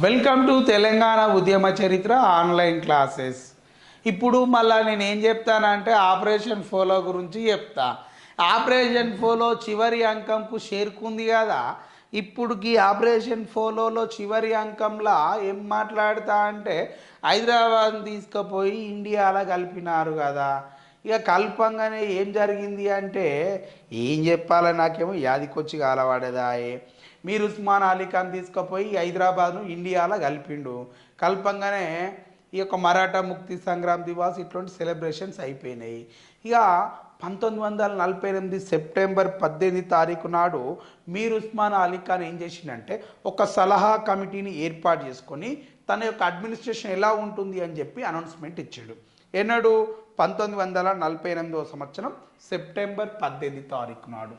Welcome to Telangana ఉద్యమ చరిత్ర online classes ఇప్పుడు మళ్ళా నేను ఏం చెప్తానంటే ఆపరేషన్ ఫోలో గురించి చెప్తా. ఆపరేషన్ ఫోలో చివరి అంకంకు చేరుకుంది కదా. ఇప్పుడుకి ఆపరేషన్ ఫోలోలో చివరి అంకంలో ఏం మాట్లాడతా అంటే హైదరాబాద్ తీసుకుపోయి ఇండియాలో కలిపినారు కదా. ఇక కల్పంగానే ఏం జరిగింది అంటే ఏం చెప్పాలో నాకేమో యాదికొచ్చి కాలవాడేదాయే. మీరు ఉస్మాన్ అలీ ఖాన్ తీసుకుపోయి హైదరాబాద్ను ఇండియాలో కలిపిండు. కల్పంగానే ఈ యొక్క మరాఠా ముక్తి సంగ్రామ్ దివాస్ ఇట్లాంటి సెలబ్రేషన్స్ అయిపోయినాయి. ఇక పంతొమ్మిది వందల నలభై ఎనిమిది సెప్టెంబర్ పద్దెనిమిది తారీఖు నాడు మీర్ ఉస్మాన్ అలీ ఖాన్ ఏం చేసిండంటే ఒక సలహా కమిటీని ఏర్పాటు చేసుకొని తన యొక్క అడ్మినిస్ట్రేషన్ ఎలా ఉంటుంది అని చెప్పి అనౌన్స్మెంట్ ఇచ్చాడు. ఎన్నడు? పంతొమ్మిది వందల నలభై ఎనిమిదవ సంవత్సరం సెప్టెంబర్ పద్దెనిమిది తారీఖు నాడు.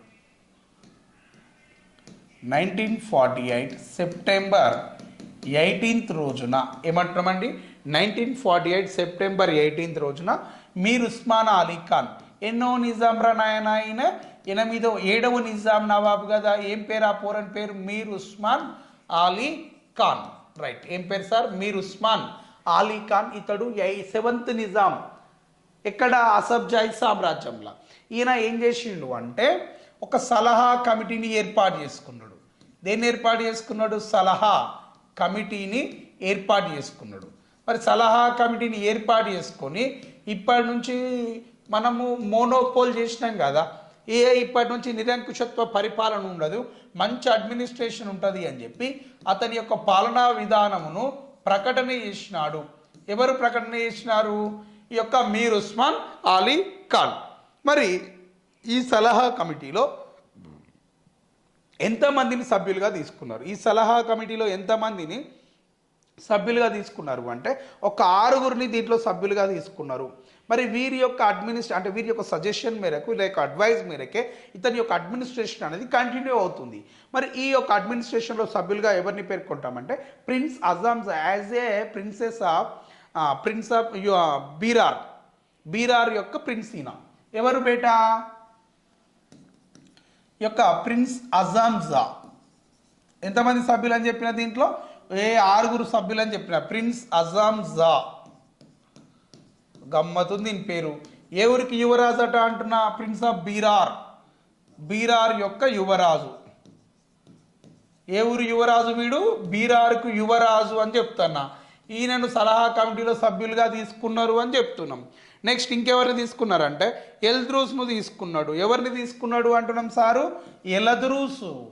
Nineteen forty eight September eighteenth రోజున ఏమంటామండి nineteen forty eight September eighteenth రోజున మీర్ ఉస్మాన్ అలీ ఖాన్ ఎన్నో నిజాం రా నాయన ఆయన ఎనిమిదో ఏడవ నిజాం నవాబ్ కదా ఏం పేరు ఆ పోరని పేరు? మీర్ ఉస్మాన్ అలీ ఖాన్. రైట్ ఏం పేరు సార్? మీర్ ఉస్మాన్ అలీ ఖాన్ ఇతడు సెవెంత్ నిజాం. ఎక్కడ? అసబ్జాయి సామ్రాజ్యంలో. ఈయన ఏం చేసిండు అంటే ఒక సలహా కమిటీని ఏర్పాటు చేసుకున్నాడు. దేన్ని ఏర్పాటు చేసుకున్నాడు? సలహా కమిటీని ఏర్పాటు చేసుకున్నాడు. మరి సలహా కమిటీని ఏర్పాటు చేసుకొని ఇప్పటి నుంచి మనము మోనోపోల్ చేసినాం కదా ఏ ఇప్పటి నుంచి నిరంకుశత్వ పరిపాలన ఉండదు మంచి అడ్మినిస్ట్రేషన్ ఉంటుంది అని చెప్పి అతని యొక్క పాలనా విధానమును ప్రకటన చేసినాడు. ఎవరు ప్రకటన చేసినారు? ఈ యొక్క మీర్ ఉస్మాన్ అలీ ఖాన్. మరి ఈ సలహా కమిటీలో ఎంతమందిని సభ్యులుగా తీసుకున్నారు? ఈ సలహా కమిటీలో ఎంతమందిని సభ్యులుగా తీసుకున్నారు అంటే ఒక ఆరుగురిని దీంట్లో సభ్యులుగా తీసుకున్నారు. మరి వీరి యొక్క అడ్మినిస్ట్రే అంటే వీరి యొక్క సజెషన్ మేరకు లేక అడ్వైజ్ మేరకే ఇతని యొక్క అడ్మినిస్ట్రేషన్ అనేది కంటిన్యూ అవుతుంది. మరి ఈ యొక్క అడ్మినిస్ట్రేషన్లో సభ్యులుగా ఎవరిని పేర్కొంటామంటే prince Azam's as a princess of prince of Berar. Berar యొక్క ప్రిన్స్ ఎవరు బేటా? యొక్క ప్రిన్స్ అజాంజా. ఎంతమంది సభ్యులు అని చెప్పిన దీంట్లో? ఏ ఆరుగురు సభ్యులు అని చెప్పిన. ప్రిన్స్ అజాంజా. గమ్మతుంది దీని పేరు. ఏ ఊరికి యువరాజు అట అంటున్నా? Prince of Berar. బీరార్ యొక్క యువరాజు. ఏ ఊరు యువరాజు వీడు? బీరార్కు యువరాజు అని చెప్తున్నా. ఈయనను సలహా కమిటీలో సభ్యులుగా తీసుకున్నారు అని చెప్తున్నాం. నెక్స్ట్ ఇంకెవరిని తీసుకున్నారంటే ఎల్ద్రూస్ను తీసుకున్నాడు. ఎవరిని తీసుకున్నాడు అంటున్నాం సారు? ఎలద్రూసు.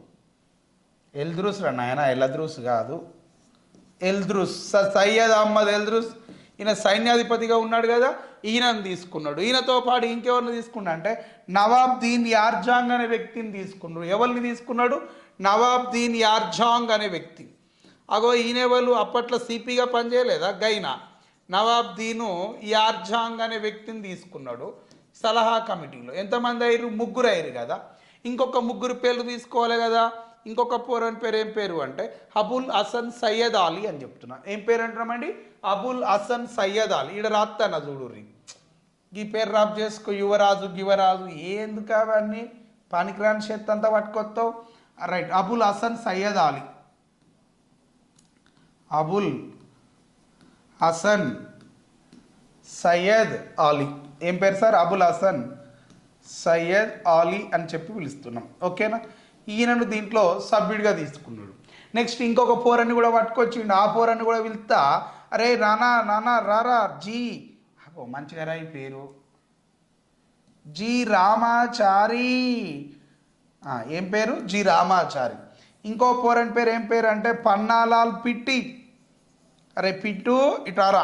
ఎల్ద్రూస్ రా నాయన ఎలద్రూస్ కాదు. ఎల్ద్రూస్ స- సయ్యద్ అహ్మద్ ఎల్ద్రూస్. ఈయన సైన్యాధిపతిగా ఉన్నాడు కదా ఈయనను తీసుకున్నాడు. ఈయనతో పాటు ఇంకెవరిని తీసుకున్నా అంటే నవాబ్ దీన్ యార్జాంగ్ అనే వ్యక్తిని తీసుకున్నాడు. ఎవరిని తీసుకున్నాడు? నవాబ్ దీన్ యార్జాంగ్ అనే వ్యక్తి అగో ఈయన వాళ్ళు అప్పట్లో సిపిగా పనిచేయలేదా? గైనా. నవాబ్ దీను ఆర్జాంగ్ అనే వ్యక్తిని తీసుకున్నాడు సలహా కమిటీలో. ఎంతమంది అయ్యారు ముగ్గురు అయ్యారు కదా. ఇంకొక ముగ్గురు పేర్లు తీసుకోవాలి కదా. ఇంకొక పోరని పేరు ఏం పేరు అంటే అబుల్ హసన్ సయ్యద్ అలీ అని చెప్తున్నాను ఏం పేరు అంటున్నామండి అబుల్ హసన్ సయ్యద్ అలీ. ఈడ రాస్తాను చూడుర్రి. ఈ పేరు రాబ్ చేసుకో యువరాజు గివరాజు. ఎందుకు అవన్నీ? పనికిరాని చేతి అంతా పట్టుకొస్తావు? రైట్. అబుల్ హసన్ సయ్యద్ అలీ. అబుల్ హసన్ సయ్యద్ ఆలీ ఏం పేరు సార్? అబుల్ హసన్ సయ్యద్ ఆలీ అని చెప్పి పిలుస్తున్నాం. ఓకేనా? ఈయనను దీంట్లో సభ్యుడిగా తీసుకున్నాడు. నెక్స్ట్ ఇంకొక పోరని కూడా పట్టుకొచ్చిండు. ఆ పోరని కూడా పిలుస్తా. అరే రానా నానా రారా జీ. అబ్బో మంచిగా ఈ పేరు. జి రామాచారి. ఏం పేరు? జి రామాచారి. ఇంకో పోరని పేరు ఏం పేరు అంటే పన్నాలాల్ పిట్టి. అరే పిట్టు ఇటారా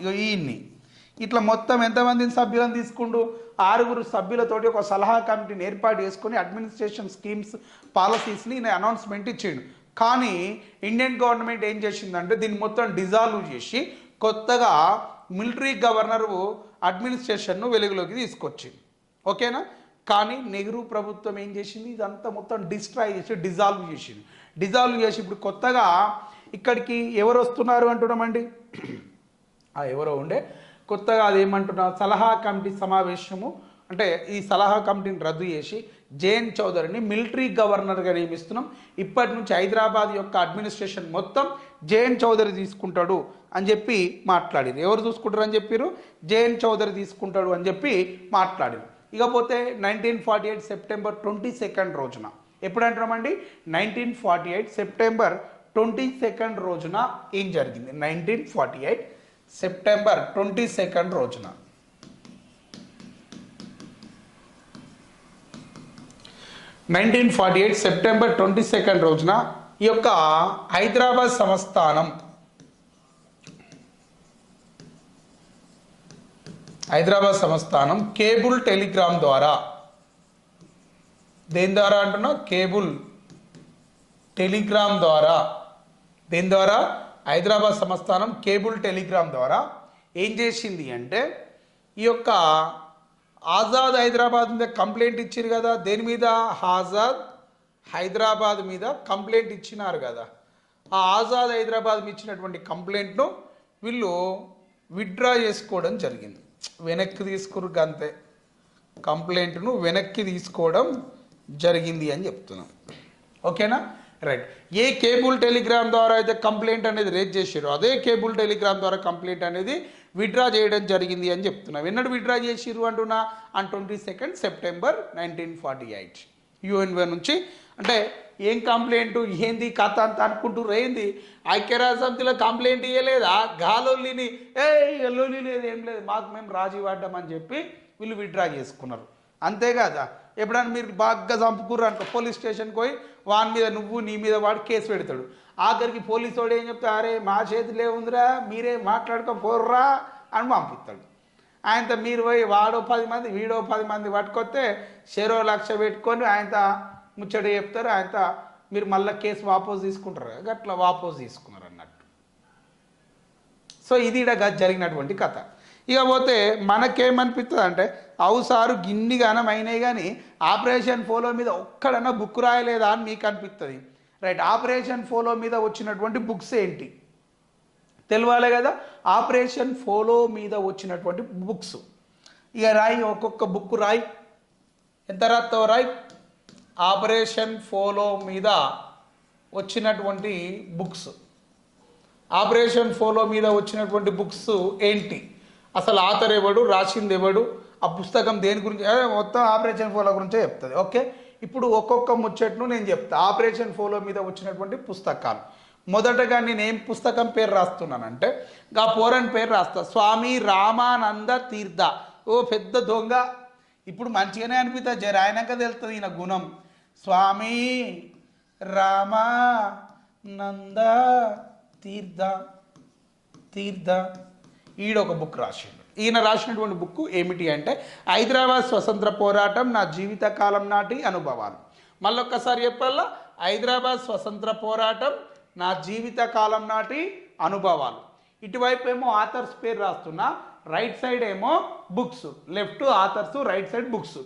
ఇగో ఈయన్ని. ఇట్లా మొత్తం ఎంతమందిని సభ్యులను తీసుకుండు? ఆరుగురు సభ్యులతోటి ఒక సలహా కమిటీని ఏర్పాటు చేసుకొని అడ్మినిస్ట్రేషన్ స్కీమ్స్ పాలసీస్ని నేను అనౌన్స్మెంట్ ఇచ్చిండు. కానీ ఇండియన్ గవర్నమెంట్ ఏం చేసిందంటే దీన్ని మొత్తం డిజాల్వ్ చేసి కొత్తగా మిలిటరీ గవర్నరు అడ్మినిస్ట్రేషన్ను వెలుగులోకి తీసుకొచ్చింది ఓకేనా? కానీ నెహ్రూ ప్రభుత్వం ఏం చేసింది? ఇదంతా మొత్తం డిస్ట్రాయ్ చేసి డిజాల్వ్ చేసింది. డిజాల్వ్ చేసి ఇప్పుడు కొత్తగా ఇక్కడికి ఎవరు వస్తున్నారు అంటున్నామండి? ఆ ఎవరో ఉండే. కొత్తగా అదేమంటున్నారు సలహా కమిటీ సమావేశము అంటే ఈ సలహా కమిటీని రద్దు చేసి జేఎన్ చౌదరిని మిలిటరీ గవర్నర్గా నియమిస్తున్నాం. ఇప్పటి నుంచి హైదరాబాద్ యొక్క అడ్మినిస్ట్రేషన్ మొత్తం జేఎన్ చౌదరి తీసుకుంటాడు అని చెప్పి మాట్లాడారు ఎవరు చూసుకుంటారు అని చెప్పారు జేఎన్ చౌదరి తీసుకుంటాడు అని చెప్పి మాట్లాడారు ఇకపోతే nineteen forty eight September twenty second రోజున ఎప్పుడు అంటున్నామండి nineteen forty eight September twenty second రోజున ఏం జరిగింది? Nineteen forty eight September twenty second రోజున. Nineteen forty eight September twenty second రోజున ఈ యొక్క హైదరాబాద్ సంస్థానం హైదరాబాద్ సంస్థానం కేబుల్ టెలిగ్రామ్ ద్వారా దేని ద్వారా అంటున్నా? కేబుల్ టెలిగ్రామ్ ద్వారా దీని ద్వారా? హైదరాబాద్ సంస్థానం కేబుల్ టెలిగ్రామ్ ద్వారా. ఏం చేసింది అంటే ఈ యొక్క ఆజాద్ హైదరాబాద్ మీద కంప్లైంట్ ఇచ్చారు కదా దేని మీద? ఆజాద్ హైదరాబాద్ మీద కంప్లైంట్ ఇచ్చినారు కదా. ఆ ఆజాద్ హైదరాబాద్ ఇచ్చినటువంటి కంప్లైంట్ను వీళ్ళు విత్డ్రా చేసుకోవడం జరిగింది. వెనక్కి తీసుకురు అంతే కంప్లైంట్ను వెనక్కి తీసుకోవడం జరిగింది అని చెప్తున్నాం. ఓకేనా? రైట్ ఏ కేబుల్ టెలిగ్రామ్ ద్వారా అయితే కంప్లైంట్ అనేది రేజ్ చేసారో అదే కేబుల్ టెలిగ్రామ్ ద్వారా కంప్లైంట్ అనేది విత్డ్రా చేయడం జరిగింది అని చెప్తున్నా. ఎన్నడు విత్డ్రా చేసిరు అంటున్నా? On twenty second September nineteen forty eight యుఎన్వే నుంచి. అంటే ఏం కంప్లైంట్ ఏంది? కథ అంత అనుకుంటున్నారు ఏంది? ఐక్యరాజ్య సమితిలో కంప్లైంట్ ఇవ్వలేదా గాలోలిని ఏ లొల్లి లేదు ఏం లేదు. మాకు మేము రాజీ పడ్డామని చెప్పి వీళ్ళు విత్డ్రా చేసుకున్నారు. అంతేకాదా ఎప్పుడైనా మీరు బాగా చంపుకుర్రు అనుకో పోలీస్ స్టేషన్కి పోయి వాని మీద నువ్వు నీ మీద వాడు కేసు పెడతాడు. ఆఖరికి పోలీసు వాడు ఏం చెప్తా అరే మా చేతిలో ఉందిరా మీరే మాట్లాడుకో పోర్రా అని పంపిస్తాడు. ఆయనతో మీరు పోయి వాడో పది మంది వీడో పది మంది పట్టుకొస్తే చెరో లక్ష పెట్టుకొని ఆయనతో ముచ్చట చెప్తారు. ఆయనతో మీరు మళ్ళీ కేసు వాపోజ్ తీసుకుంటారు. అట్లా వాపోజ్ తీసుకున్నారు అన్నట్టు. సో ఇది ఈడ జరిగినటువంటి కథ. ఇకపోతే మనకేమనిపిస్తుంది అంటే అవుసారు గిన్ని గానం అయినాయి కానీ ఆపరేషన్ ఫోలో మీద ఒక్కడన్నా బుక్ రాయలేదా అని మీకు అనిపిస్తుంది రైట్ ఆపరేషన్ ఫోలో మీద వచ్చినటువంటి బుక్స్ ఏంటి? తెలవాలి కదా ఆపరేషన్ ఫోలో మీద వచ్చినటువంటి బుక్స్. ఇక రాయి ఒక్కొక్క బుక్ రాయి. ఎంత రాస్తావు రాయి? ఆపరేషన్ ఫోలో మీద వచ్చినటువంటి బుక్స్. ఆపరేషన్ ఫోలో మీద వచ్చినటువంటి బుక్స్ ఏంటి? అసలు ఆథర్ ఎవడు? రాసింది ఎవడు? ఆ పుస్తకం దేని గురించి? మొత్తం ఆపరేషన్ ఫోలో గురించే చెప్తుంది. ఓకే? ఇప్పుడు ఒక్కొక్క ముచ్చట్ను నేను చెప్తా. ఆపరేషన్ ఫోలో మీద వచ్చినటువంటి పుస్తకాలు. మొదటగా నేను ఏం పుస్తకం పేరు రాస్తున్నానంటే గా పోరన్ పేరు రాస్తా. స్వామి రామానంద తీర్థ. ఓ పెద్ద దొంగ. ఇప్పుడు మంచిగానే అనిపిస్తుంది జర ఆయనక తెలుస్తుంది ఈయన గుణం. స్వామి రామానంద తీర్థ తీర్థ. ఈడొక బుక్ రాసిండు. ఈయన రాసినటువంటి బుక్ ఏమిటి అంటే హైదరాబాద్ స్వతంత్ర పోరాటం నా జీవితకాలం నాటి అనుభవాలు. మళ్ళొక్కసారి చెప్పాలా? హైదరాబాద్ స్వతంత్ర పోరాటం నా జీవిత కాలం నాటి అనుభవాలు. ఇటువైపు ఏమో ఆథర్స్ పేరు రాస్తున్నా రైట్ సైడ్ ఏమో books left authors right side books.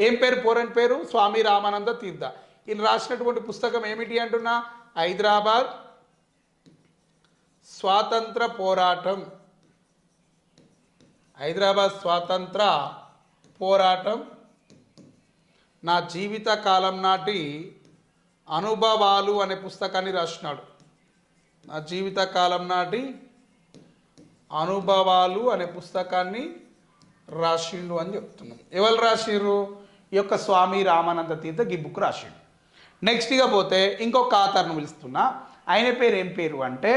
ఏం పేరు? పోరని పేరు? స్వామి రామానంద తీర్థ. ఈయన రాసినటువంటి పుస్తకం ఏమిటి అంటున్నా? హైదరాబాద్ స్వాతంత్ర పోరాటం. హైదరాబాద్ స్వాతంత్ర పోరాటం నా జీవిత కాలం నాటి అనుభవాలు అనే పుస్తకాన్ని రాసినాడు. నా జీవిత కాలం నాటి అనుభవాలు అనే పుస్తకాన్ని రాసిండు అని చెప్తున్నాం. ఎవరు రాసిర్రు? ఈ యొక్క స్వామి రామానంద తీర్థ ఈ బుక్ రాసిండు. నెక్స్ట్ ఇక పోతే ఇంకొక ఆధార్ను పిలుస్తున్నా. ఆయన పేరు ఏం పేరు అంటే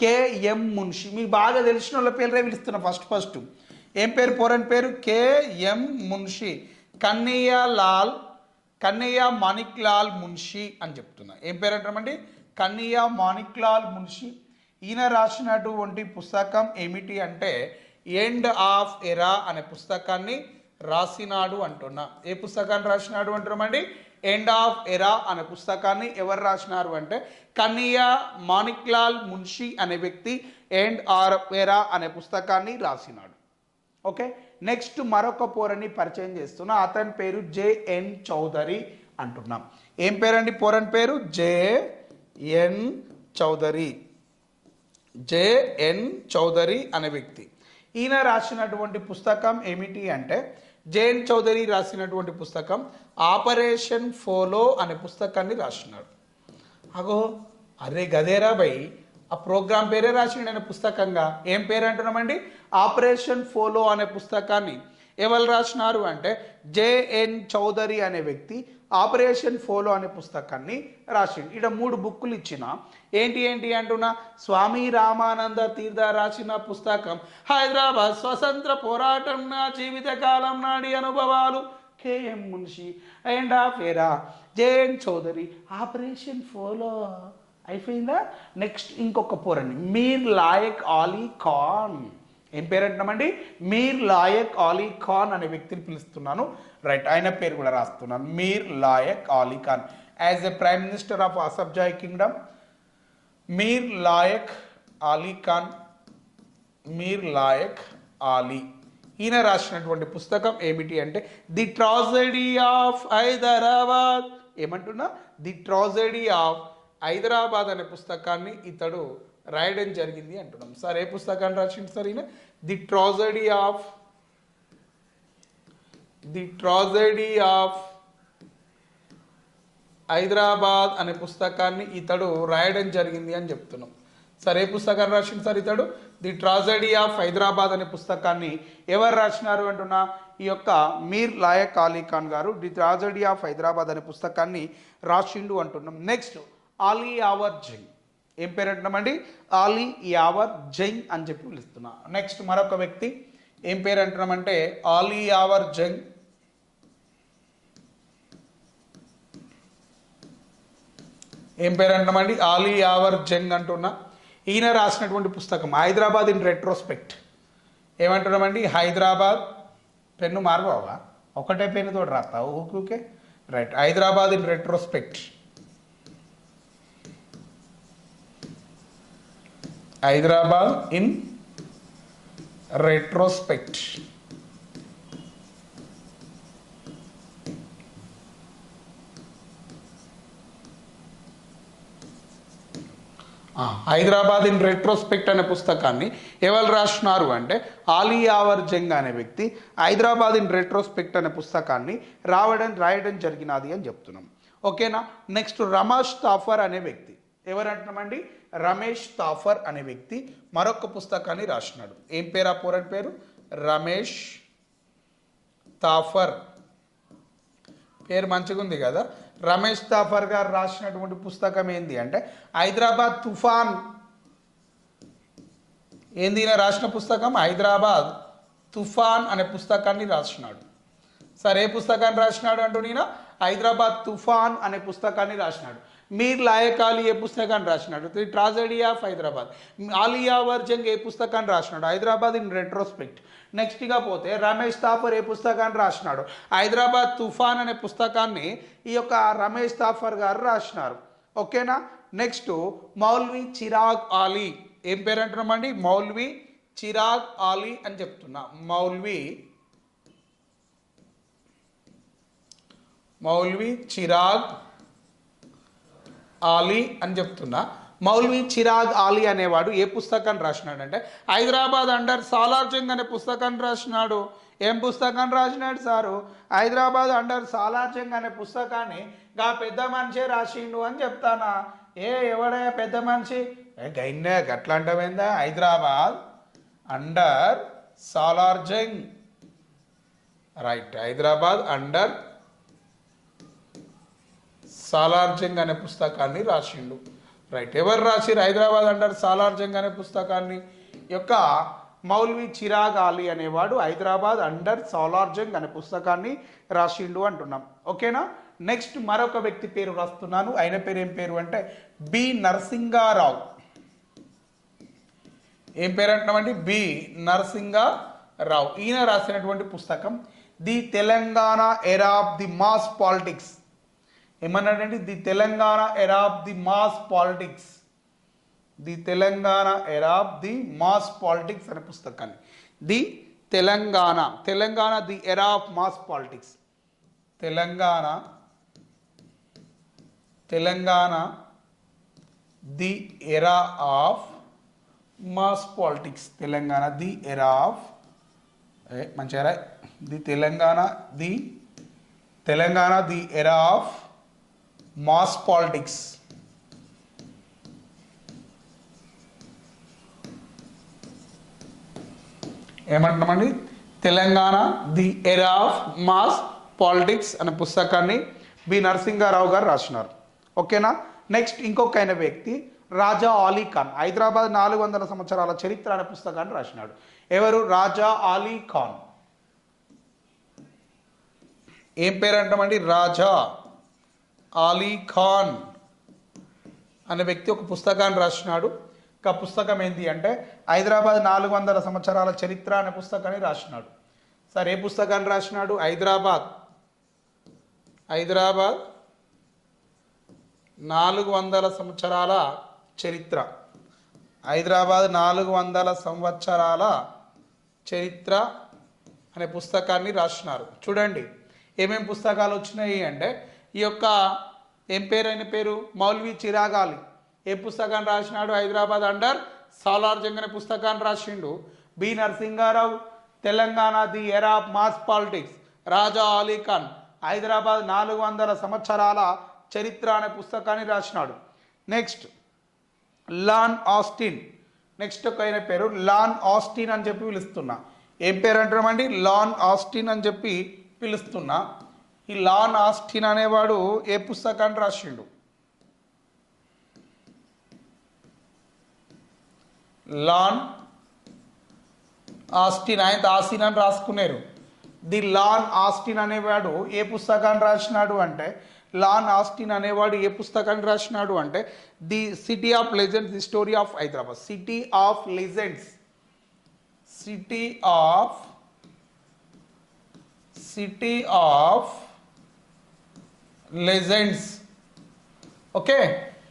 కేఎం మున్షి. మీకు బాగా తెలిసిన వాళ్ళ పేరే పిలుస్తున్నా. ఫస్ట్ ఫస్ట్ ఏం పేరు? పోరని పేరు? కేఎం మున్షి. కన్నయ్య లాల్ కన్నయ్య మాణిక్ లాల్ మున్షి అని చెప్తున్నా. ఏం పేరు అంటామండి కన్నయ్య మాణిక్ లాల్ మున్షి. ఈయన రాసినటువంటి పుస్తకం ఏమిటి అంటే ఎండ్ ఆఫ్ ఎరా అనే పుస్తకాన్ని రాసినాడు అంటున్నా. ఏ పుస్తకాన్ని రాసినాడు అంటున్నామండి ఎండ్ ఆఫ్ ఎరా అనే పుస్తకాన్ని ఎవరు రాసినారు అంటే కన్నయ్య మాణిక్లాల్ మున్షి అనే వ్యక్తి ఎండ్ ఆర్ ఎరా అనే పుస్తకాన్ని రాసినాడు. ఓకే? నెక్స్ట్ మరొక పోరని పరిచయం చేస్తున్నా. అతని పేరు జేఎన్ చౌదరి అంటున్నాం. ఏం పేరండి పోరని పేరు? జేఎన్ చౌదరి. జేఎన్ చౌదరి అనే వ్యక్తి. ఈయన రాసినటువంటి పుస్తకం ఏమిటి అంటే జేఎన్ చౌదరి రాసినటువంటి పుస్తకం ఆపరేషన్ ఫోలో అనే పుస్తకాన్ని రాసినాడు. అగో అరే గదేరా బై ఆ ప్రోగ్రామ్ పేరే రాసిండు అనే పుస్తకంగా. ఏం పేరు అంటున్నామండి ఆపరేషన్ ఫోలో అనే పుస్తకాన్ని. ఎవరు రాసినారు అంటే జేఎన్ చౌదరి అనే వ్యక్తి ఆపరేషన్ ఫోలో అనే పుస్తకాన్ని రాసిండు. ఇక్కడ మూడు బుక్కులు ఇచ్చిన. ఏంటి ఏంటి అంటున్నా? స్వామి రామానంద తీర్థ రాసిన పుస్తకం. హైదరాబాద్ స్వతంత్ర పోరాటం నా జీవితకాలం నాడి అనుభవాలు. KM Munshi end of era JN Chaudhari operation Polo. అయిపోయిందా? నెక్స్ట్ ఇంకొక పోరండి. మీర్ లాయక్ ఆలీ ఖాన్ ఏం పేరు అంటున్నామండి మీర్ లాయక్ ఆలీ ఖాన్ అనే వ్యక్తిని పిలుస్తున్నాను. రైట్ ఆయన పేరు కూడా రాస్తున్నాను. Mir Laik Ali Khan as a prime minister of Asafjahi kingdom Mir Laik Ali Khan Mir Laiq Ali ఈయన రాసినటువంటి పుస్తకం ఏమిటి అంటే ది ట్రాజడీ ఆఫ్ హైదరాబాద్ ఏమంటున్నా? ది ట్రాజడీ ఆఫ్ హైదరాబాద్ అనే పుస్తకాన్ని ఇతడు రాయడం జరిగింది అంటున్నాం. సార్ ఏ పుస్తకాన్ని రాసిండు సార్ ఈయన? The tragedy of the tragedy of Hyderabad అనే పుస్తకాన్ని ఇతడు రాయడం జరిగింది అని చెప్తున్నాం. సరే ఏ పుస్తకాన్ని రాసిండు సార్ ఇతడు? ది ట్రాజడీ ఆఫ్ హైదరాబాద్ అనే పుస్తకాన్ని ఎవరు రాసినారు అంటున్నా? ఈ యొక్క మీర్ లాయక్ అలీ ఖాన్ గారు ది ట్రాజడీ ఆఫ్ హైదరాబాద్ అనే పుస్తకాన్ని రాసిండు అంటున్నాం. నెక్స్ట్ ఆలీ యావర్ జంగ్ ఏం పేరు అంటున్నామండి ఆలీ యావర్ జంగ్ అని చెప్పి పిలుస్తున్నా. నెక్స్ట్ మరొక వ్యక్తి ఏం పేరు అంటున్నామంటే ఆలీ యావర్ జంగ్ ఏం పేరు అంటున్నామండి ఆలీ యావర్ జంగ్ అంటున్నా. ఈయన రాసినటువంటి పుస్తకం హైదరాబాద్ ఇన్ రెట్రోస్పెక్ట్. ఏమంటున్నామండి? హైదరాబాద్ పెన్ను మార్గవా ఒకటే పెన్నుతో రాస్తావు okay okay. Right. Hyderabad in retrospect. Hyderabad in retrospect. Hyderabad in retrospect అనే పుస్తకాన్ని ఎవరు రాసినారు అంటే ఆలీ ఆవర్ జంగ్ అనే వ్యక్తి హైదరాబాద్ ఇన్ రెట్రోస్పెక్ట్ అనే పుస్తకాన్ని రావడం రాయడం జరిగినది అని చెప్తున్నాం. ఓకేనా? నెక్స్ట్ రమా తాఫర్ అనే వ్యక్తి. ఎవరు అంటున్నామండి రమేష్ తాఫర్ అనే వ్యక్తి మరొక పుస్తకాన్ని రాసినాడు. ఏం పేరు ఆ పోరని పేరు? రమేష్ తాఫర్. పేరు మంచిగా ఉంది కదా? రమేష్ తాఫర్ గారు రాసినటువంటి పుస్తకం ఏంది అంటే హైదరాబాద్ తుఫాన్. ఏంది రాసిన పుస్తకం? హైదరాబాద్ తుఫాన్ అనే పుస్తకాన్ని రాసినాడు. సరే ఏ పుస్తకాన్ని రాసినాడు అంటూ నేను హైదరాబాద్ తుఫాన్ అనే పుస్తకాన్ని రాసినాడు. మీర్ లాయక్ ఏ పుస్తకాన్ని రాసినాడు? The tragedy of Hyderabad Aliya Varjung ఏ పుస్తకాన్ని రాసినాడు? హైదరాబాద్ ఇన్ రెట్రోస్పెక్ట్ నెక్స్ట్గా పోతే రమేష్ తాఫర్ ఏ పుస్తకాన్ని రాసినాడు? హైదరాబాద్ తుఫాన్ అనే పుస్తకాన్ని ఈ యొక్క రమేష్ తాఫర్ గారు రాసినారు. ఓకేనా? నెక్స్ట్ మౌల్వి చిరాగ్ ఆలీ. ఏం పేరు అంటున్నామండి మౌల్వి చిరాగ్ ఆలీ అని చెప్తున్నా. మౌల్వి మౌల్వి చిరాగ్ ఆలీ అని చెప్తున్నా. మౌల్వి చిరాగ్ ఆలీ అనేవాడు ఏ పుస్తకాన్ని రాసినాడంటే హైదరాబాద్ అండర్ సాలార్ జంగ్ అనే పుస్తకాన్ని రాసినాడు. ఏం పుస్తకాన్ని రాసినాడు సారు? హైదరాబాద్ అండర్ సాలార్ జంగ్ అనే పుస్తకాన్ని గా పెద్ద మనిషే రాసిండు అని చెప్తానా? ఏ ఎవడే పెద్ద మనిషి? ఏ గైన్నే గట్లా అంటమైందా Hyderabad under Salar Jung right Hyderabad under Salarjung అనే పుస్తకాన్ని రాసిండు. రైట్ ఎవరు రాసిరు హైదరాబాద్ అండర్ సాలార్జంగ్ అనే పుస్తకాన్ని యొక్క మౌల్వి చిరాగ్ అలీ అనేవాడు హైదరాబాద్ అండర్ సాలార్జంగ్ అనే పుస్తకాన్ని రాసిండు అంటున్నాం. ఓకేనా? నెక్స్ట్ మరొక వ్యక్తి పేరు రాస్తున్నాను. ఆయన పేరు ఏం పేరు అంటే బి నరసింగారావు. ఏం పేరు అంటున్నామండి? బి నరసింగారావు. ఈయన రాసినటువంటి పుస్తకం the Telangana era of the mass politics. ఏమన్నాడంటే the Telangana era the mass politics the Telangana era the mass politics అనే పుస్తకాన్ని. The Telangana Telangana the era of mass politics Telangana Telangana the era of mass politics Telangana the era of మంచిగా the Telangana the Telangana the era of mass politics. ఏమంటున్నామండి? Telangana the era of mass politics అనే పుస్తకాన్ని B. Narasimha Rao గారు రాసినారు. ఓకేనా? Next ఇంకొక ఆయన వ్యక్తి రాజా ఆలీ ఖాన్. హైదరాబాద్ నాలుగు వందల సంవత్సరాల చరిత్ర అనే పుస్తకాన్ని రాసినాడు. ఎవరు? రాజా ఆలీ ఖాన్. ఏం పేరు అంటామండి రాజా. ఆలీ ఖాన్ అనే వ్యక్తి ఒక పుస్తకాన్ని రాసినాడు. ఇంకా పుస్తకం ఏంటి అంటే హైదరాబాద్ నాలుగు వందల సంవత్సరాల చరిత్ర అనే పుస్తకాన్ని రాసినాడు. సరే ఏ పుస్తకాన్ని రాసినాడు? హైదరాబాద్. హైదరాబాద్ నాలుగు వందల సంవత్సరాల చరిత్ర. హైదరాబాద్ నాలుగు వందల సంవత్సరాల చరిత్ర అనే పుస్తకాన్ని రాసినారు. చూడండి ఏమేం పుస్తకాలు వచ్చినాయి అంటే ఈ యొక్క ఏం పేరు అయిన పేరు? మౌల్వి చిరాగాలి. ఏ పుస్తకాన్ని రాసినాడు? హైదరాబాద్ అండర్ సాలార్ జంగ్ అనే పుస్తకాన్ని రాసిండు. B Narasimharao Telangana the era of mass politics Raja Ali Khan. Hyderabad నాలుగు వందల సంవత్సరాల చరిత్ర అనే పుస్తకాన్ని రాసినాడు. Next Ian Austin. నెక్స్ట్ ఒక ఆయన పేరు లాన్ ఆస్టిన్ అని చెప్పి పిలుస్తున్నా. ఏం పేరు అంటున్నామండి? లాన్ ఆస్టిన్ అని చెప్పి పిలుస్తున్నా. ఈ లాన్ ఆస్టిన్ అనేవాడు ఏ పుస్తకాన్ని రాసిండు? లాన్ ఆస్టిన్ ఆయన ఆస్టిన్ అని రాసుకున్నారు ది లాన్ ఆస్టిన్ అనేవాడు ఏ పుస్తకాన్ని రాసినాడు అంటే లాన్ ఆస్టిన్ అనేవాడు ఏ పుస్తకాన్ని రాసినాడు అంటే the city of legends the story of Hyderabad. City of legends. City of city of legends okay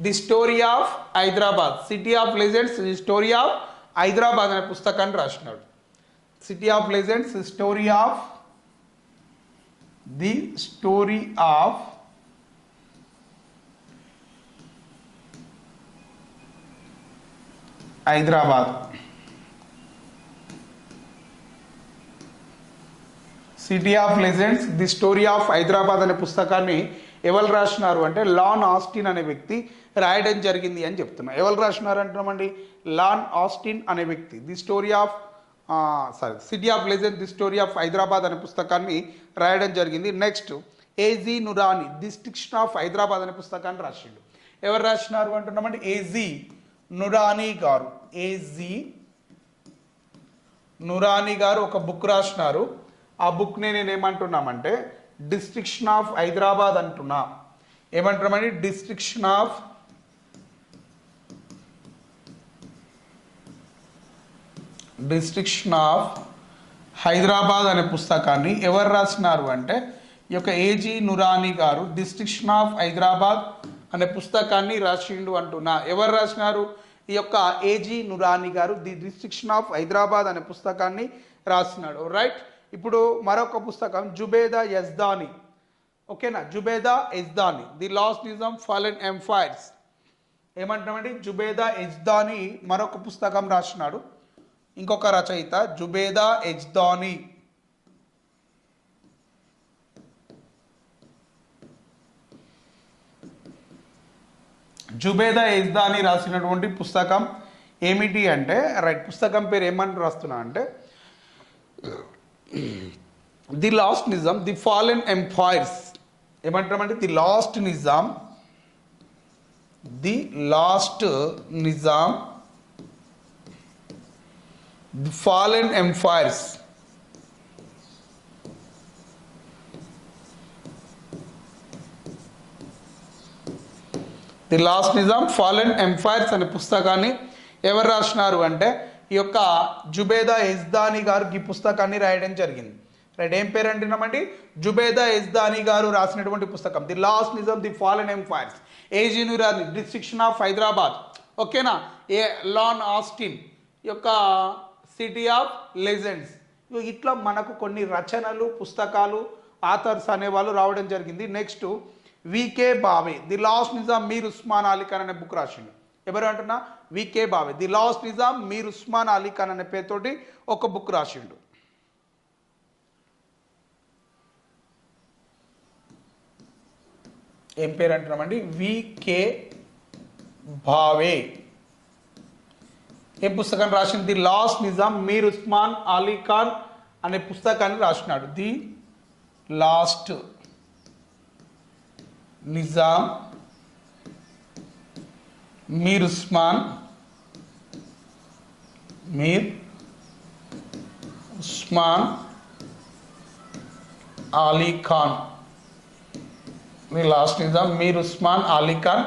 the story of Hyderabad city of legends the story of Hyderabad అనే పుస్తకాన్ని రాసినాడు city of legends story of the story of Hyderabad city of legends the story of Hyderabad అనే పుస్తకాన్ని ఎవరు రాసినారు అంటే lawn Austin అనే వ్యక్తి రాయడం జరిగింది అని చెప్తున్నాం. ఎవరు రాసినారు అంటున్నామండి? లాన్ ఆస్టిన్ అనే వ్యక్తి. The story of sorry city of legend the story of Hyderabad అనే పుస్తకాన్ని రాయడం జరిగింది. Next AG Noorani destruction of Hyderabad అనే పుస్తకాన్ని రాసిండు. ఎవరు రాసినారు అంటున్నామండి ఏజీ నురానీ గారు. ఏజీ నురాని గారు ఒక బుక్ రాసినారు. ఆ బుక్ని నేను ఏమంటున్నామంటే డిస్ట్రిక్షన్ ఆఫ్ హైదరాబాద్ అంటున్నా. ఏమంటున్నామండి destruction of destruction of Hyderabad అనే పుస్తకాన్ని ఎవరు రాసినారు అంటే ఈ యొక్క ఏజీ నురాని గారు డిస్ట్రిక్షన్ ఆఫ్ హైదరాబాద్ అనే పుస్తకాన్ని రాసిండు అంటున్నా. ఎవరు రాసినారు? ఈ యొక్క ఏజీ నురాని గారు ది డిస్ట్రిక్షన్ ఆఫ్ హైదరాబాద్ అనే పుస్తకాన్ని రాసినాడు. రైట్ ఇప్పుడు మరొక పుస్తకం జుబేదా యజ్దాని. ఓకేనా? Zubeida Yazdani. The last Nizam fallen empires. ఏమంటామండి? Zubeda Yazdani మరొక పుస్తకం రాసినాడు. ఇంకొక రచయిత జుబేదా యజ్దాని. జుబేదా ఎజ్దాని రాసినటువంటి పుస్తకం ఏమిటి అంటే రైట్ పుస్తకం పేరు ఏమని రాస్తున్నా అంటే the last Nizam the fallen empires ఏమంటామంటే the last Nizam the last Nizam the fallen empires the last Nizam fallen empires అనే పుస్తకాన్ని ఎవరు రాసినారు అంటే ఈ యొక్క జుబేదా ఎజ్దాని గారు ఈ పుస్తకాన్ని రాయడం జరిగింది. రైట్ ఏం పేరు అంటున్నామండి జుబేదా ఎజ్దాని గారు రాసినటువంటి పుస్తకం. The last Nizam the fallen empires ఏజీనురాని destruction of Hyderabad ఓకేనా? ఏ లాన్ ఆస్టిన్ యొక్క సిటీ ఆఫ్ లెజెండ్స్ ఇట్లా మనకు కొన్ని రచనలు పుస్తకాలు ఆథర్స్ అనేవాళ్ళు రావడం జరిగింది. Next V K Bawa the last Nizam Mir Osman Ali Khan అనే బుక్ రాసిండు. ఎవరు అంటున్నా? VK Bawa the last Nizam మీరు ఉస్మాన్ అలీ ఖాన్ అనే పేరుతోటి ఒక బుక్ రాసిండు. ఏం పేరు అంటున్నామండి? వికే భావే. ఏం పుస్తకం రాసింది ది లాస్ట్ నిజాం మీర్ ఉస్మాన్ అలీ ఖాన్ అనే పుస్తకాన్ని రాసినాడు. The last Nizam Mir Osman Mir Osman Ali Khan the last Nizam Mir Osman Ali Khan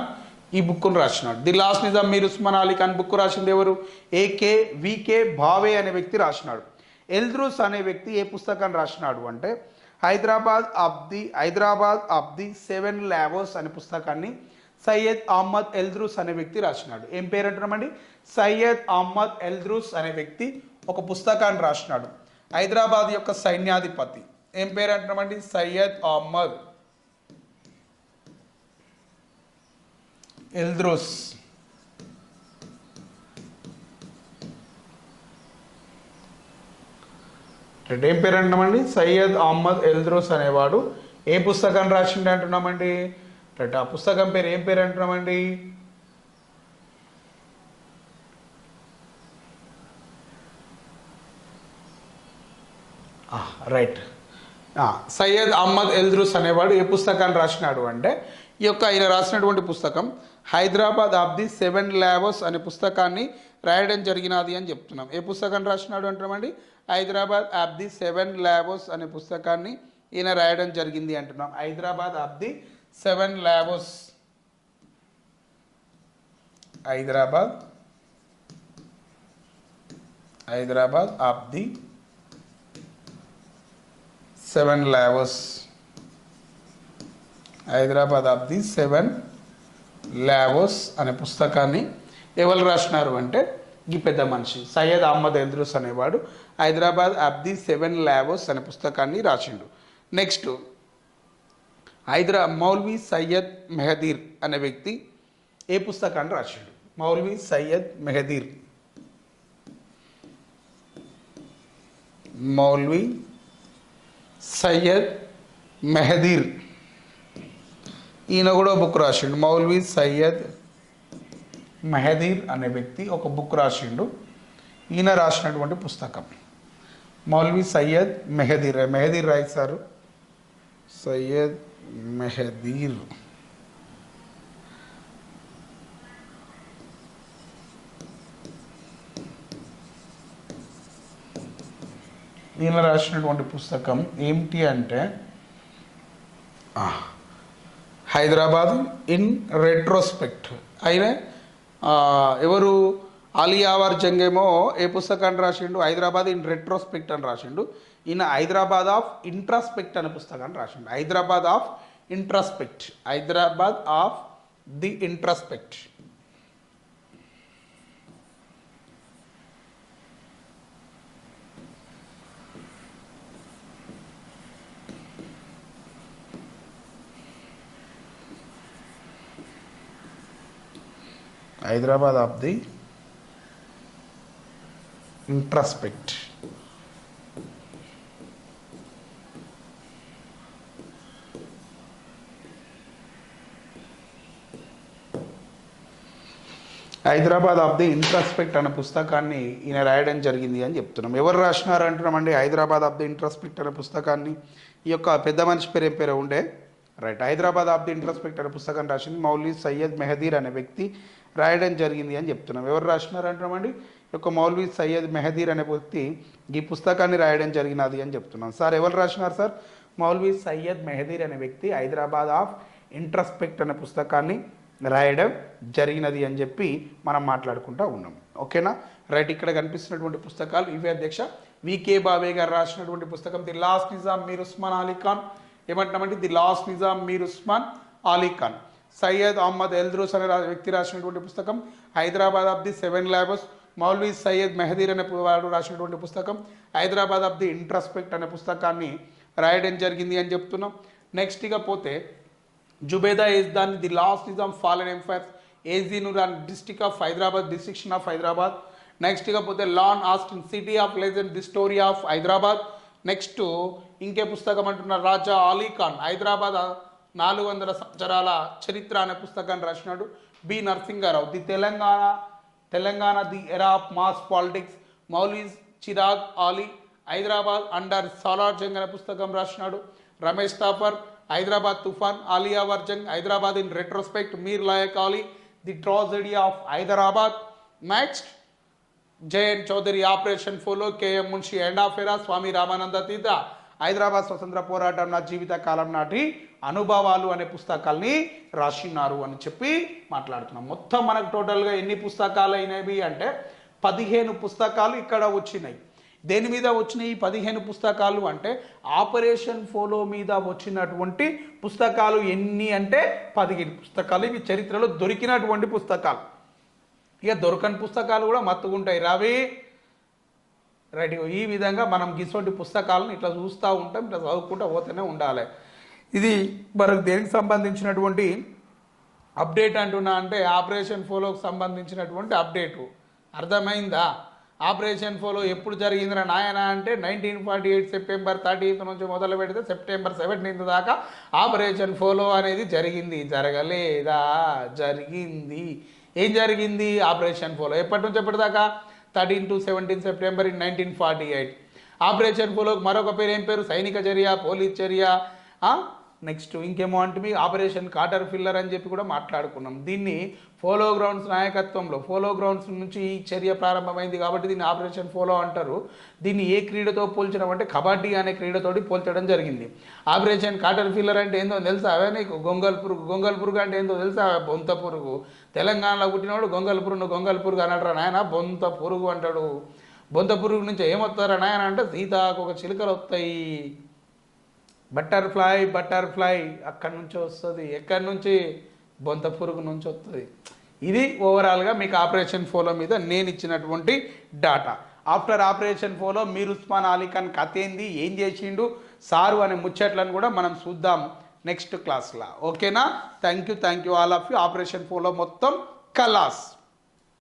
ఈ బుక్ను రాసినాడు. The last Nizam Mir Osman Ali Khan book రాసింది ఎవరు? ఏకే వికే భావే అనే వ్యక్తి రాసినాడు. ఎల్ద్రూస్ అనే వ్యక్తి ఏ పుస్తకాన్ని రాసినాడు అంటే Hyderabad of the Hyderabad of the seven loaves అనే పుస్తకాన్ని సయ్యద్ అహ్మద్ ఎల్ద్రూస్ అనే వ్యక్తి రాసినాడు. ఏం పేరు అంటున్నామండి సయ్యద్ అహ్మద్ ఎల్ద్రూస్ అనే వ్యక్తి ఒక పుస్తకాన్ని రాసినాడు. హైదరాబాద్ యొక్క సైన్యాధిపతి. ఏం పేరు అంటున్నామండి సయ్యద్ అహ్మద్ ఎల్ద్రూస్. అంటే ఏం పేరు అంటున్నామండి సయ్యద్ అహ్మద్ ఎల్ద్రోస్ అనేవాడు. ఏ పుస్తకాన్ని రాసిండే అంటున్నామండి రైట్ ఆ పుస్తకం పేరు ఏం పేరు అంటున్నామండి? రైట్ సయ్యద్ అహ్మద్ ఎల్ద్రూస్ అనేవాడు ఏ పుస్తకాన్ని రాసినాడు అంటే ఈ యొక్క ఆయన రాసినటువంటి పుస్తకం Hyderabad of the seven loaves అనే పుస్తకాన్ని రాయడం జరిగినది అని చెప్తున్నాం. ఏ పుస్తకాన్ని రాసినాడు అంటున్నామండి? Hyderabad of the seven loaves అనే పుస్తకాన్ని ఈయన రాయడం జరిగింది అంటున్నాం. Hyderabad of the seven loaves Hyderabad. Hyderabad of the seven loaves Hyderabad of the seven loaves అనే పుస్తకాన్ని ఎవరు రాసినారు అంటే ఈ పెద్ద మనిషి సయ్యద్ అహ్మద్ ఎంద్రూస్ అనేవాడు Hyderabad of the seven loaves అనే పుస్తకాన్ని రాసిండు. నెక్స్ట్ హైదరా మౌల్వీ సయ్యద్ మెహదీర్ అనే వ్యక్తి ఏ పుస్తకాన్ని రాసిండు మౌల్వీ సయ్యద్ మెహదీర్. మౌల్వీ సయ్యద్ మెహదీర్. ఈయన కూడా బుక్ రాసిండు. మౌల్వీ సయ్యద్ మెహదీర్ అనే వ్యక్తి ఒక బుక్ రాసిండు. ఈయన రాసినటువంటి పుస్తకం. మౌల్వీ సయ్యద్ మెహదీర్. మెహదీర్ రాయిస్తారు సయ్యద్ మెహదీర్. ఈయన రాసినటువంటి పుస్తకం ఏమిటి అంటే హైదరాబాద్ ఇన్ రెట్రోస్పెక్ట్. అయినా ఎవరు ఎవరు అలియావర్ జంగేమో ఏ పుస్తకాన్ని రాసిండు? హైదరాబాద్ ఇన్ రెట్రోస్పెక్ట్ అని రాసిండు. ఈయన హైదరాబాద్ ఆఫ్ ఇంట్రాస్పెక్ట్ అనే పుస్తకాన్ని రాసిండు. Hyderabad of introspect Hyderabad of the introspect Hyderabad of the introspect Hyderabad of the introspect అనే పుస్తకాన్ని ఈయన రాయడం జరిగింది అని చెప్తున్నాం. ఎవరు రాసినారు అంటున్నామండి? హైదరాబాద్ ఆఫ్ ది ఇంట్రాస్పెక్ట్ అనే పుస్తకాన్ని? ఈ యొక్క పెద్ద మనిషి పేరు ఏం పేరు ఉండే? Right. Hyderabad of the introspect అనే పుస్తకాన్ని రాసింది మౌలి సయ్యద్ మెహదీర్ అనే వ్యక్తి రాయడం జరిగింది అని చెప్తున్నాం. ఎవరు రాసినారు అంటున్నామండి? యొక్క మౌల్వీ సయ్యద్ మెహదీర్ అనే వ్యక్తి ఈ పుస్తకాన్ని రాయడం జరిగినది అని చెప్తున్నాం సార్ ఎవరు రాసినారు సార్? మౌల్వీ సయ్యద్ మెహదీర్ అనే వ్యక్తి హైదరాబాద్ ఆఫ్ ఇంట్రస్పెక్ట్ అనే పుస్తకాన్ని రాయడం జరిగినది అని చెప్పి మనం మాట్లాడుకుంటూ ఉన్నాం. ఓకేనా? రైట్ ఇక్కడ కనిపిస్తున్నటువంటి పుస్తకాలు ఇవే అధ్యక్ష. వికే బాబే గారు రాసినటువంటి పుస్తకం ది లాస్ట్ నిజాం మీర్ ఉస్మాన్ అలీ ఖాన్. ఏమంటున్నామంటే ది లాస్ట్ నిజాం మీర్ ఉస్మాన్ అలీ ఖాన్. సయ్యద్ అహ్మద్ ఎల్ద్రూస్ అనే వ్యక్తి రాసినటువంటి పుస్తకం Hyderabad of the seven loaves Maulvi Syed Mehdir అనే వాడు రాసినటువంటి పుస్తకం హైదరాబాద్ ఆఫ్ ది ఇంట్రస్పెక్ట్ అనే పుస్తకాన్ని రాయడం జరిగింది అని చెప్తున్నాం. నెక్స్ట్ ఇక పోతే జుబేదా ఇస్ దాన్ the last Nizam fallen ఎంఫైర్స్ ఏజీనూర్ and district of Hyderabad destruction of Hyderabad. Next ఇకపోతే Lan Austin city of legend the story of Hyderabad. Next ఇంకే పుస్తకం అంటున్నారు రాజా అలీ ఖాన్ హైదరాబాద్ నాలుగు వందల సంవత్సరాల చరిత్ర అనే పుస్తకాన్ని రాసినాడు. B Narasimharao the Telangana Telangana the era of mass politics. మౌలీస్ Chirag Ali Hyderabad under Salar Jung అనే పుస్తకం రాసినాడు. రమేష్ తాపర్ హైదరాబాద్ తుఫాన్ Ali Yavarjung Hyderabad in retrospect Mir Laik Ali the tragedy of Hyderabad. Next J N Chaudhuri operation polo K M Munshi end of an era Swami Ramananda Tirtha. Hyderabad స్వతంత్ర పోరాటం నా జీవిత కాలం నాటి అనుభవాలు అనే పుస్తకాల్ని రాసినారు అని చెప్పి మాట్లాడుతున్నాం. మొత్తం మనకు టోటల్గా ఎన్ని పుస్తకాలు అయినవి అంటే పదిహేను పుస్తకాలు ఇక్కడ వచ్చినాయి. దేని మీద వచ్చినాయి ఈ పదిహేను పుస్తకాలు అంటే ఆపరేషన్ ఫోలో మీద వచ్చినటువంటి పుస్తకాలు ఎన్ని అంటే పదిహేను పుస్తకాలు. ఇవి చరిత్రలో దొరికినటువంటి పుస్తకాలు. ఇక దొరకని పుస్తకాలు కూడా మత్తుకుంటాయి. రవి రైట్ ఈ విధంగా మనం గిసొంటి పుస్తకాలను ఇట్లా చూస్తూ ఉంటాం ఇట్లా చదువుకుంటూ పోతూనే ఉండాలి. ఇది మనకు దేనికి సంబంధించినటువంటి అప్డేట్ అంటున్నా అంటే ఆపరేషన్ ఫోలోకి సంబంధించినటువంటి అప్డేటు. అర్థమైందా? ఆపరేషన్ ఫోలో ఎప్పుడు జరిగిందిరా నాయన అంటే nineteen forty eight September thirteenth నుంచి మొదలు పెడితే సెప్టెంబర్ సెవెంటీన్త్ దాకా ఆపరేషన్ ఫోలో అనేది జరిగింది. జరగలేదా? జరిగింది. ఏం జరిగింది ఆపరేషన్ ఫోలో? ఎప్పటి నుంచి ఎప్పటిదాకా? Thirteen to seventeen September in nineteen forty eight operation పోలోకి మరొక పేరు ఏం పేరు? సైనిక చర్య పోలీస్ చర్య నెక్స్ట్ ఇంకేమో అంటే మీ ఆపరేషన్ కాటర్ ఫిల్లర్ అని చెప్పి కూడా మాట్లాడుకున్నాం. దీన్ని ఫోలో గ్రౌండ్స్ నాయకత్వంలో ఫోలో గ్రౌండ్స్ నుంచి ఈ చర్య ప్రారంభమైంది కాబట్టి దీన్ని ఆపరేషన్ ఫోలో అంటారు. దీన్ని ఏ క్రీడతో పోల్చడం అంటే కబడ్డీ అనే క్రీడతోటి పోల్చడం జరిగింది. ఆపరేషన్ కాటర్ ఫిల్లర్ అంటే ఏందో తెలుసా అవే నీకు? గొంగల్ పురుగు గొంగల్ పురుగు అంటే ఏందో తెలుసా బొంత పురుగు. తెలంగాణలో పుట్టినవాడు గొంగల్ పురుగు గొంగల్ పురుగు అనడరా నాయన బొంత పురుగు అంటాడు. బొంత పురుగు నుంచి ఏమొస్తారా నాయన అంటే సీతాకు ఒక చిలుకలు వస్తాయి. బటర్ఫ్లై బటర్ఫ్లై అక్కడి నుంచి వస్తుంది ఎక్కడి నుంచి? బొంత పురుగు నుంచి వస్తుంది. ఇది ఓవరాల్గా మీకు ఆపరేషన్ ఫోలో మీద నేను ఇచ్చినటువంటి డాటా. ఆఫ్టర్ ఆపరేషన్ ఫోలో మీరు ఉస్మాన్ అలీ ఖాన్ కథ ఏంది ఏం చేసిండు సారు అనే ముచ్చట్లను కూడా మనం చూద్దాం నెక్స్ట్ క్లాస్లో. ఓకేనా? Thank you thank you all of you. Operation Polo మొత్తం కలాస్.